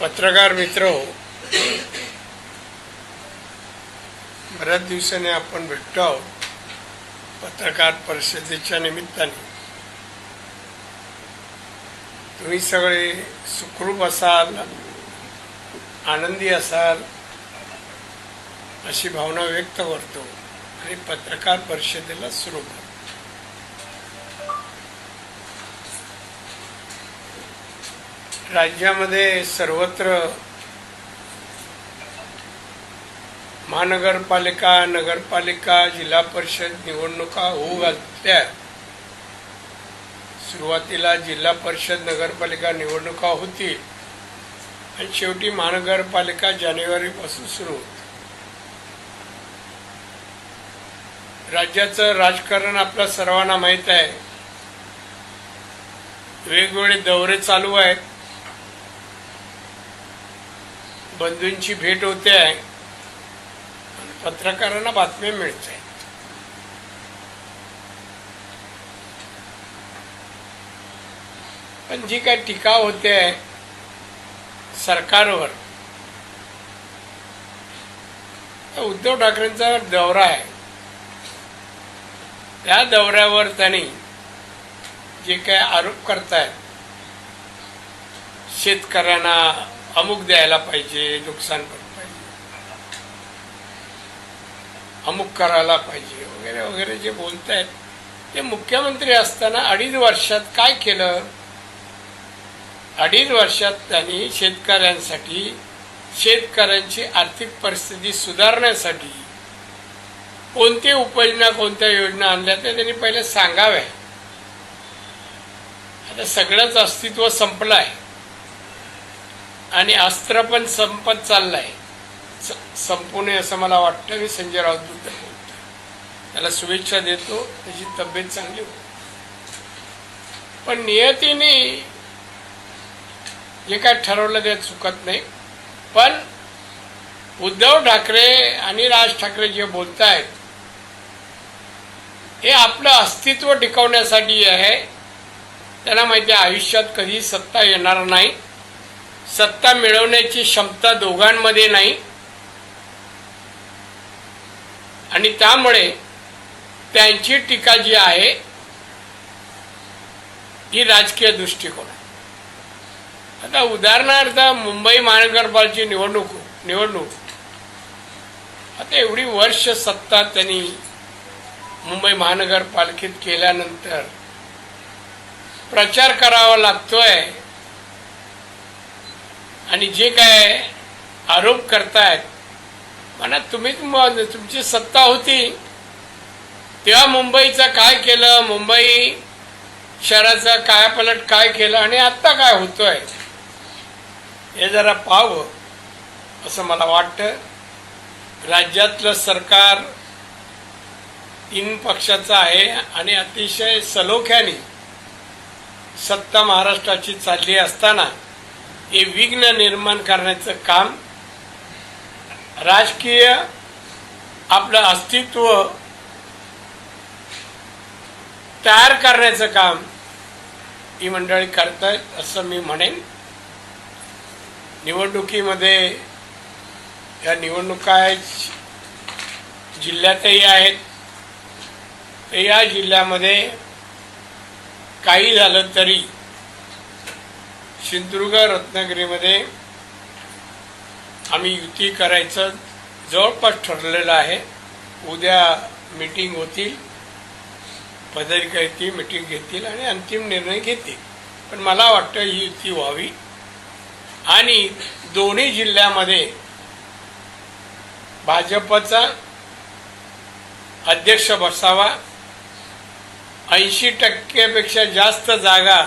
पत्रकार मित्र हो बऱ्याच दिवसाने आपण भेटतो आहोत पत्रकार परिषदेच्या निमित्ताने तुम्ही सगळे सुखरूप असाल आनंदी असाल अशी भावना व्यक्त करतो आणि पत्रकार परिषदेला सुरू करतो राज्यामध्ये सर्वत्र महानगरपालिका नगरपालिका जिल्हा परिषद निवडणुका होऊ घातल्या सुरुवातीला जिल्हा परिषद नगरपालिका निवडणुका होतील. आणि शेवटी महानगरपालिका जानेवारीपासून सुरू होत. राज्याचं राजकारण आपल्या सर्वांना माहीत आहे. वेगवेगळे दौरे चालू आहेत. बंधूंची भेट होते आहे. पत्रकारांना बातम्या मिळत आहेत. पण जी काय टीका होते आहे सरकारवर उद्धव ठाकरेंचा दौरा आहे. त्या दौऱ्यावर त्यांनी जे काय आरोप करतायत शेतकऱ्यांना अमुक द्यायला पाहिजे नुकसान पाहिजे. अमुक करायला पाहिजे वगैरे वगैरे जे बोलतायत. ते मुख्यमंत्री असताना अडीच वर्षात काय केलं? अडीच वर्षात त्यांनी शेतकऱ्यांसाठी शेतकऱ्यांची आर्थिक परिस्थिती सुधारण्यासाठी कोणती उपाययोजना कोणत्या योजना आणल्या त्या त्यांनी पहिले सांगाव्या. आता सगळंच अस्तित्व संपलं आहे आणि अस्त्र पण संपत चाललंय. स- संपू नये असं मला वाटतं. मी संजय राऊत बोलतो त्याला शुभेच्छा देतो. त्याची तब्येत चांगली होती पण नियतीने जे काय ठरवलं ते चुकत नाही. पण उद्धव ठाकरे आणि राज ठाकरे जे बोलत आहेत हे आपलं अस्तित्व टिकवण्यासाठी आहे. त्यांना माहिती आहे आयुष्यात कधी सत्ता येणार नाही. सत्ता मिळवण्याची क्षमता दोघांमध्ये नाही. आणि त्यामुळे त्यांची टीका जी आहे ही राजकीय दृष्टिकोन आहे. आता उदाहरणार्थ मुंबई महानगरपालिकेची निवडणूक निवडणूक. आता एवढी वर्ष सत्ता त्यांनी मुंबई महानगरपालिकेत केल्यानंतर प्रचार करावा लागतोय. आणि जे काय आरोप करतायत म्हणा तुम्ही तुमची सत्ता होती. तेव्हा मुंबईचं काय केलं? मुंबई शहराचा कायापलट काय केलं? आणि आत्ता काय होतोय? हे जरा पाहावं असं मला वाटतं. राज्यातलं सरकार तीन पक्षाचं आहे आणि अतिशय सलोख्याने सत्ता महाराष्ट्राची चालली असताना हे विघ्न निर्माण करण्याचं काम राजकीय आपलं अस्तित्व तयार करण्याचं काम ही मंडळी करतायत असं मी म्हणेन. निवडणुकीमध्ये या निवडणुका आहेत जिल्ह्यातही आहेत. तर या जिल्ह्यामध्ये काही झालं तरी सिंधुदुर्ग रत्नागिरीमध्ये आम्ही युती करायचं जवळपास ठरलेलं आहे. उद्या मीटिंग होतील. पदाधिकारी मीटिंग घेतील आणि अंतिम निर्णय घेतील. पण मला वाटतं ही युती व्हावी. आणि दोन्ही जिल्ह्यामध्ये भाजपचा अध्यक्ष बसावा. ऐंशी टक्क्यापेक्षा जास्त जागा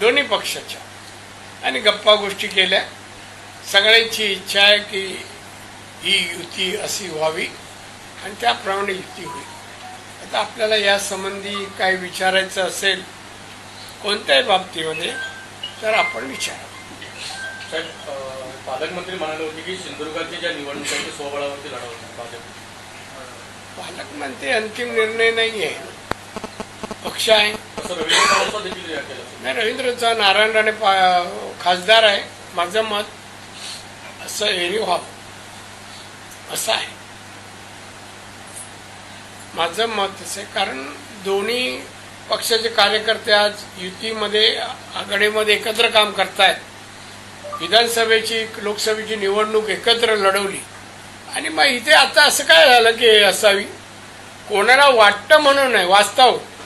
दोन्ही पक्षाच्या. आणि गप्पा गोष्टी केल्या. सगळ्यांची इच्छा आहे की ही युती अशी व्हावी आणि त्याप्रमाणे युती होईल. आता आपल्याला या संबंधी काय विचारायचं असेल कोणत्याही बाबतीमध्ये तर आपण विचारा. साहेब पालकमंत्री म्हणाले होते की सिंधुदुर्गाच्या ज्या निवडणुका आहेत ते स्वबळावरती लढवणार भाजप. पालकमंत्री अंतिम निर्णय नाही आहे पक्ष आहे. नाही रवींद्रचा नारायण राणे पा खासदार आहे माझं मत असं एरी व्हावं. असं आहे. माझं मत असे आहे कारण दोन्ही पक्षाचे कार्यकर्ते आज युतीमध्ये आघाडीमध्ये एकत्र काम करतायत. विधानसभेची लोकसभेची निवडणूक एकत्र लढवली. आणि मग इथे आता असं काय झालं की हे असावी? कोणाला वाटतं म्हणून नाही वास्तव.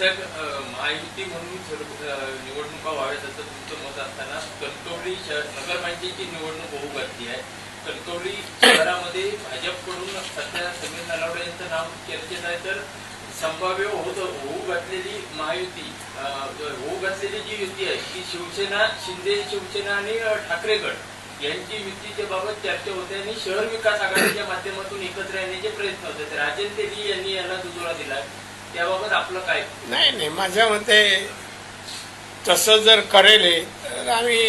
राणेसाहेब महायुती म्हणून निवडणुका व्हाव्यात असं तुमचं मत असताना कणकवली शहर नगरपंचायतीची निवडणूक होऊ घातली आहे कणकवली शहरामध्ये भाजपकडून सध्या समीर नलावडे यांचं नाव चर्चेत आहे तर संभाव्य होत होऊ घातलेली महायुती होऊ घातलेली जी युती आहे ती शिवसेना शिंदे शिवसेना आणि ठाकरेगड यांची युतीच्या बाबत चर्चा होते आणि शहर विकास आघाडीच्या माध्यमातून एकत्र येण्याचे प्रयत्न होते. राजेंद्र तेली यांनी याला दुजोरा दिला. त्याबाबत आपलं काय? नाही नाही माझ्या मते तसं जर करेल तर आम्ही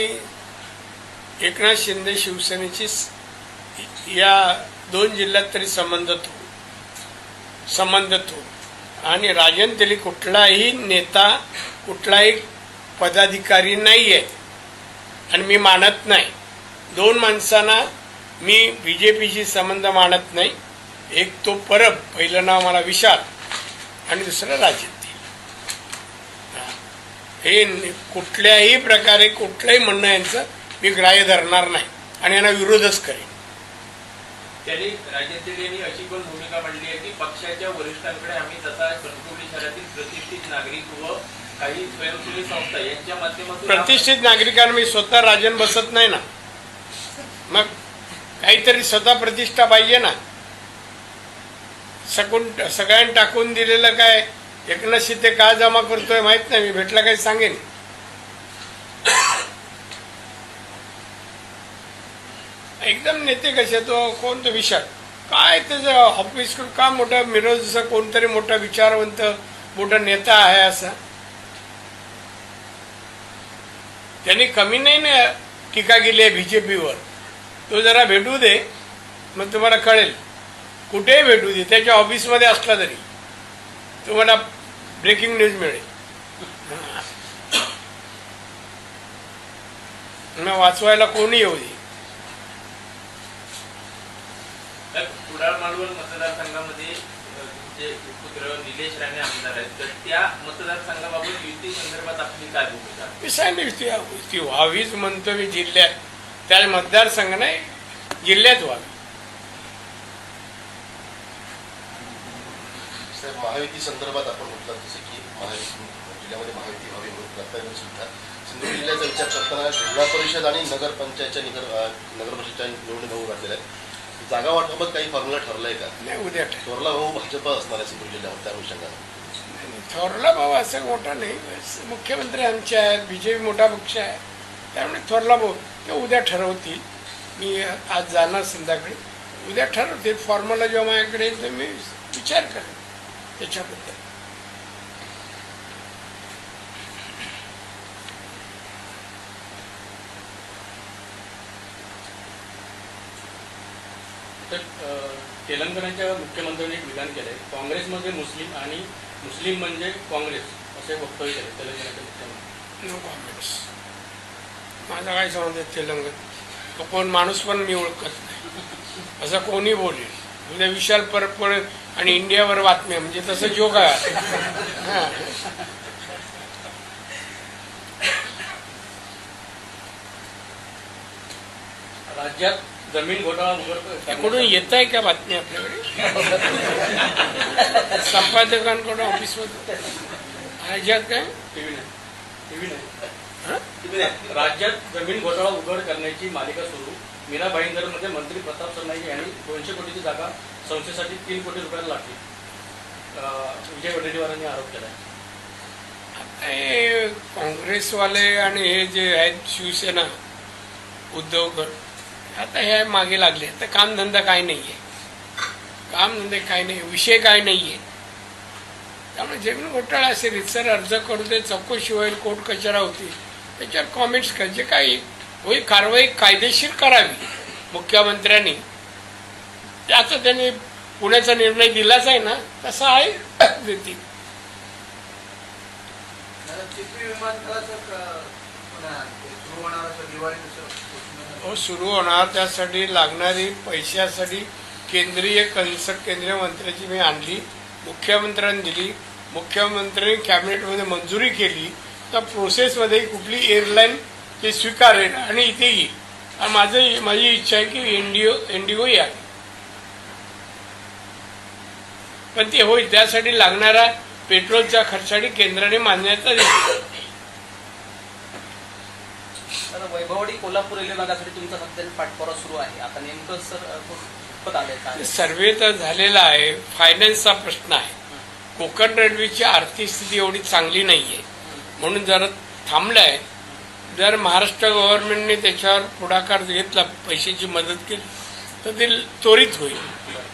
एकनाथ शिंदे शिवसेनेची या दोन जिल्ह्यात तरी संबंध तो संबंध तो आणि राजन तेली कुठलाही नेता कुठलाही पदाधिकारी नाही आहे आणि मी मानत नाही. दोन माणसांना मी बी जे पीशी संबंध मानत नाही. एक तो परब पहिलं नाव मला विशाल. आणि दुसरं राजनीती. हे कुठल्याही प्रकारे कुठलंही म्हणणं यांचं मी ग्राह्य धरणार नाही. आणि यांना विरोधच करेन. त्यांनी यांनी अशी पण भूमिका मांडली आहे की पक्षाच्या वरिष्ठांकडे आम्ही तसा कणकवली शहरातील प्रतिष्ठित नागरिक व काही स्वयंसेवी संस्था यांच्या माध्यमातून प्रतिष्ठित नागरिकांना मी स्वतः राजन बसत नाही ना. मग काहीतरी स्वतः प्रतिष्ठा पाहिजे ना. सकून सगळ्यांनी टाकून दिलेलं काय? एकनाथ शिंदे का जमा करतोय माहीत नाही मी भेटला काही सांगेन. एकदम नेते कसे तो कोणतं विचार? काय त्याचं ऑफिस का मोठा मिरज जसं कोणतरी मोठा विचारवंत मोठा नेता आहे असा? त्यांनी कमी नाही ना टीका केली आहे बीजेपीवर तो जरा भेटू दे मग तुम्हाला कळेल. कुठेही भेटू दे. त्याच्या ऑफिसमध्ये असला तरी. तुम्हाला ब्रेकिंग न्यूज मिळेल. मग वाचवायला कोणी येऊ दे. कुडाळ मालवण मतदारसंघामध्ये निलेश राणे आमदार आहेत. तर त्या मतदारसंघाबाबत युती संदर्भात आपली काय भूमिका? मी सांगितलं ती ती व्हावीच म्हणतो मी जिल्ह्यात. त्या मतदारसंघ नाही जिल्ह्यात व्हावी साहेब महायुती संदर्भात आपण म्हटलं जसं की महायुती जिल्ह्यामध्ये महायुती व्हावी म्हणून करताना सुद्धा. सिंधुदुर्ग जिल्ह्याचा विचार करताना जिल्हा परिषद आणि नगरपंचायतच्या निगर अं, नगरपरिषदच्या निवडणूक होऊ घातलेल्या आहेत. जागा वाटपाबाबत काही फॉर्म्युला ठरलाय का? नाही उद्या थोरला भाऊ भाजप असणार आहे सिंधुदुर्ग जिल्ह्यावर त्या अनुषंगाने. थोरला भाऊ असं मोठा नाही. मुख्यमंत्री आमचे आहेत बीजेपी मोठा पक्ष आहे. त्यामुळे थोरला भाऊ ते उद्या ठरवतील. मी आज जाणार संध्याकाळी. उद्या ठरवतील. फॉर्म्युला जेव्हा माझ्याकडे येईल तर मी विचार करेन. त्याच्याबद्दल. तर तेलंगणाच्या मुख्यमंत्र्यांनी एक विधान केलंय. काँग्रेस काँग्रेसमध्ये मुस्लिम आणि मुस्लिम म्हणजे काँग्रेस असे वक्तव्य केले तेलंगणाच्या मुख्यमंत्री. नो काँग्रेस. माझा काय संबंध तेलंगण? कोण माणूस पण मी ओळखत नाही. असं कोणी बोलेल? म्हणजे विशाल विशाल पण आणि इंडियावर बातम्या म्हणजे तसं हां. राज्यात जमीन घोटाळा उघड इकडून येत आहे का बातमी आपल्याकडे? संपादकांकडून ऑफिसमध्ये. राज्यात काय? टीव्ही नाही. टीव्ही नाही. हं? राज्यात जमीन घोटाळा उघड करण्याची मालिका सुरू. मीरा भाईंदरमध्ये मंत्री प्रताप सरनाईक यांनी दोनशे कोटीची जागा संस्थेसाठी तीन कोटी रुपयाला लागतील. विजय वडेट्टीवारांनी आरोप केला हे काँग्रेसवाले आणि हे जे आहेत शिवसेना उद्धव गट आता हे मागे लागले. तर कामधंदा काय नाही आहे कामधंदे काय नाही विषय काय नाही आहे त्यामुळे जमीन घोटाळा असेल. रितसर अर्ज करू दे चौकशी होईल कोर्ट कचरा होतील. त्याच्यावर कॉमेंट्स कर. जे काही होईल कारवाई कायदेशीर करावी. मुख्यमंत्र्यांनी ते आता त्यांनी पुण्याचा निर्णय दिलाच आहे ना तसा आहे देतील हो सुरू होणार. त्यासाठी लागणारी पैशासाठी केंद्रीय कन्सल्ट केंद्रीय मंत्र्याची मी आणली मुख्यमंत्र्यांनी दिली. मुख्यमंत्र्यांनी कॅबिनेटमध्ये मंजुरी केली. तर प्रोसेसमध्ये कुठली एअरलाईन ते स्वीकारेल आणि इथे येईल. आणि माझं माझी इच्छा आहे की इंडिओ इंडिगो यावी पण ते होईल. त्यासाठी लागणारा पेट्रोलच्या खर्चासाठी केंद्राने मान्यता दिली तर वैभववाडी कोल्हापूर रेल्वे मार्गासाठी तुमचा सध्या पाठपुरावा सुरू आहे. आता नेमकं सर सर्वे तर झालेला आहे. फायनान्सचा प्रश्न आहे. कोकण रेल्वेची आर्थिक स्थिती एवढी चांगली नाही आहे म्हणून जरा थांबलंय जर महाराष्ट्र गव्हर्नमेंटने त्याच्यावर पुढाकार घेतला पैशाची मदत केली तर ते त्वरित होईल.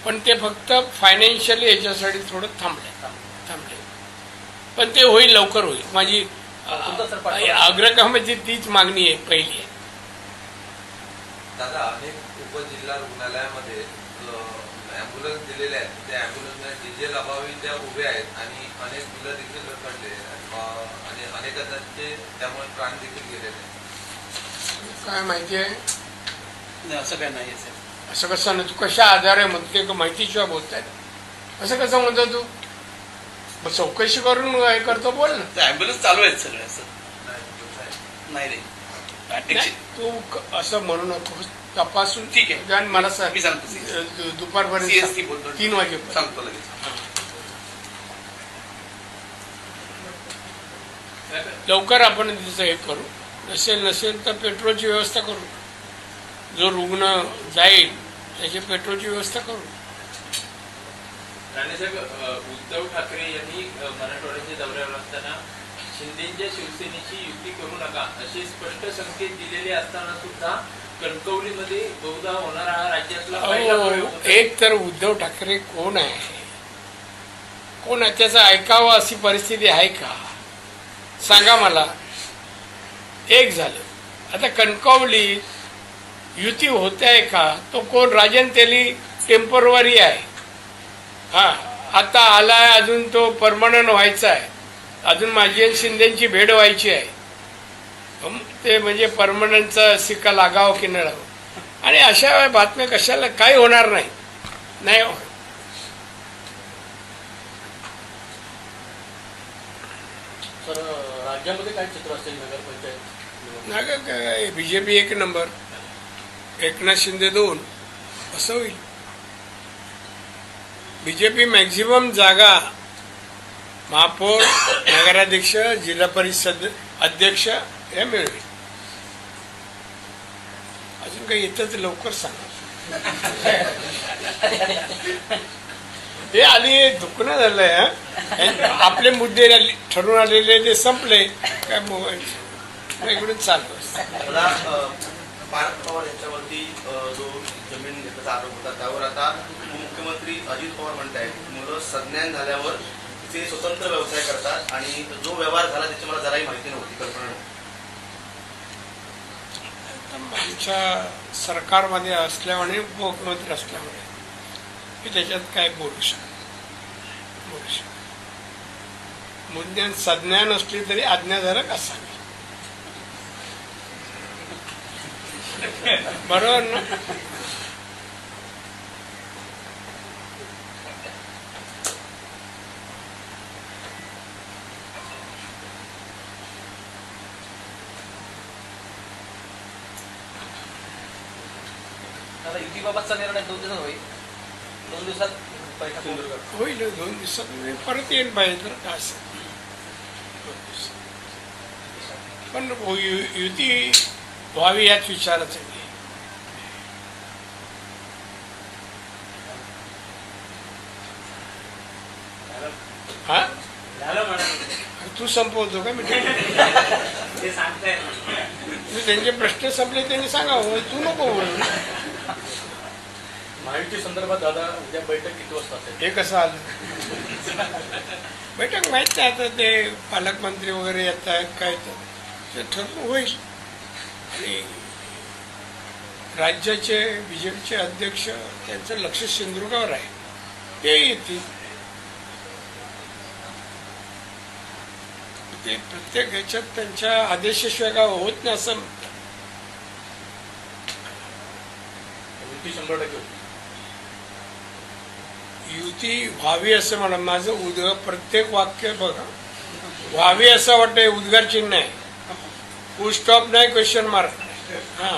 पण ते फक्त फायनान्शियली याच्यासाठी थोडं थांबलंय थांबलंय पण ते होईल लवकर होईल. माझी अग्रक्रमाची तीच मागणी आहे पहिली आहे. दादा अनेक उपजिल्हा रुग्णालयामध्ये अँब्युलन्स दिलेले आहेत. त्या अँब्युलन्सला डिझेल अभावी त्या उभ्या आहेत आणि अनेक मुलं देखील रखडले आणि अनेकांचे त्यामुळे प्राण देखील गेलेले आहेत. काय माहिती आहे? नाही, असं काय नाही सर. असं कसं ना तू कशा आधारे म्हणते का माहितीशिवाय बोलतायत. असं कसं म्हणतो तू? मग चौकशी करून हे करतो बोल ना. ऍम्ब्युलन्स चालू आहेत सगळे असं. नाही, रे. तू असं म्हणू नको तपासून ठीक आहे. आणि मला सांग सांगतो, दुपारपर्यंत. तीन वाजेपर्यंत. सांगतो लगेच. लवकर आपण तिचं हे करू. नसेल नसेल तर पेट्रोलची व्यवस्था करू. जो रुग्ण जाईल त्याची पेट्रोलची व्यवस्था करू. राणेसाहेब उद्धव ठाकरे यांनी मराठवाड्याच्या दौऱ्यावर असताना शिंदेच्या शिवसेनेची युती करू नका असे स्पष्ट संकेत दिलेले असताना सुद्धा कणकवलीमध्ये बहुधा होणारा हा राज्यातला. एक तर उद्धव ठाकरे कोण आहे? कोण आहे? त्याचं ऐकावं अशी परिस्थिती आहे का? सांगा मला. एक झालं. आता कणकवली युती होते आहे का? तो कोण? राजन तेली टेम्परवरी आहे. हा आता आलाय अजून तो परमनंट व्हायचा आहे. अजून माझी शिंदेची भेट व्हायची आहे. ते म्हणजे परमनंटचा सिक्का लागावं की न लागावं? आणि अशा बातम्या कशाला? काही होणार नाही. नाही हो. राज्यामध्ये काय चित्र असेल नगरपंचायत? नाही काय? बीजेपी एक नंबर. एकनाथ शिंदे दोन असं होईल. बीजेपी मॅक्झिमम जागा महापौर नगराध्यक्ष जिल्हा परिषद अध्यक्ष हे मिळवेल. अजून काही येतं तर लवकर सांगा. हे आली दुखणं झालंय आपले मुद्दे ठरून आलेले ते संपले. काय इकडून चालू पवार यांच्यावरती जो जमीन घेतल्याचा आरोप होता त्यावर आता उपमुख्यमंत्री अजित पवार म्हणत आहेत मुलं संज्ञान झाल्यावर ते स्वतंत्र व्यवसाय करतात आणि जो व्यवहार झाला त्याची मला जराही माहिती नव्हती कल्पना आमच्या सरकारमध्ये असल्यामुळे उपमुख्यमंत्री असल्यामुळे. मी त्याच्यात काय बोलू शकतो बोलू शकत मुद्द्यात संज्ञान असली तरी आज्ञाधारक असावी. बरोबर ना आता युतीबाबतचा निर्णय दोन दिवसात होईल दोन दिवसात बैठक होईल. सिंधुदुर्गात होईल दोन दिवसात मी परत येईन पाहिजे तर काय असेल व्हावी याच विचाराचं हा? तू संपवतो का मी मी त्यांचे प्रश्न संपले त्यांनी सांगावं तू नको बोलू. महायुती संदर्भात दादा उद्या बैठक किती वाजता असेल? हे कसं आलं? बैठक माहीत नाही आता ते पालकमंत्री वगैरे येत आहेत काय तर. ते ठरवून होईल. आणि राज्याचे बीजेपीचे अध्यक्ष त्यांचं लक्ष सिंधुदुर्गावर आहे. ते येतील. ते प्रत्येक ह्याच्यात त्यांच्या आदेशाशिवाय काय होत नाही असं युती शंभर टक्के होती. युती व्हावी असं म्हणा. माझं उद्ग प्रत्येक वाक्य बघा. व्हावी असं वाटतंय उद्गार चिन्ह आहे. फुल स्टॉप नाही क्वेश्चन मार्क हा।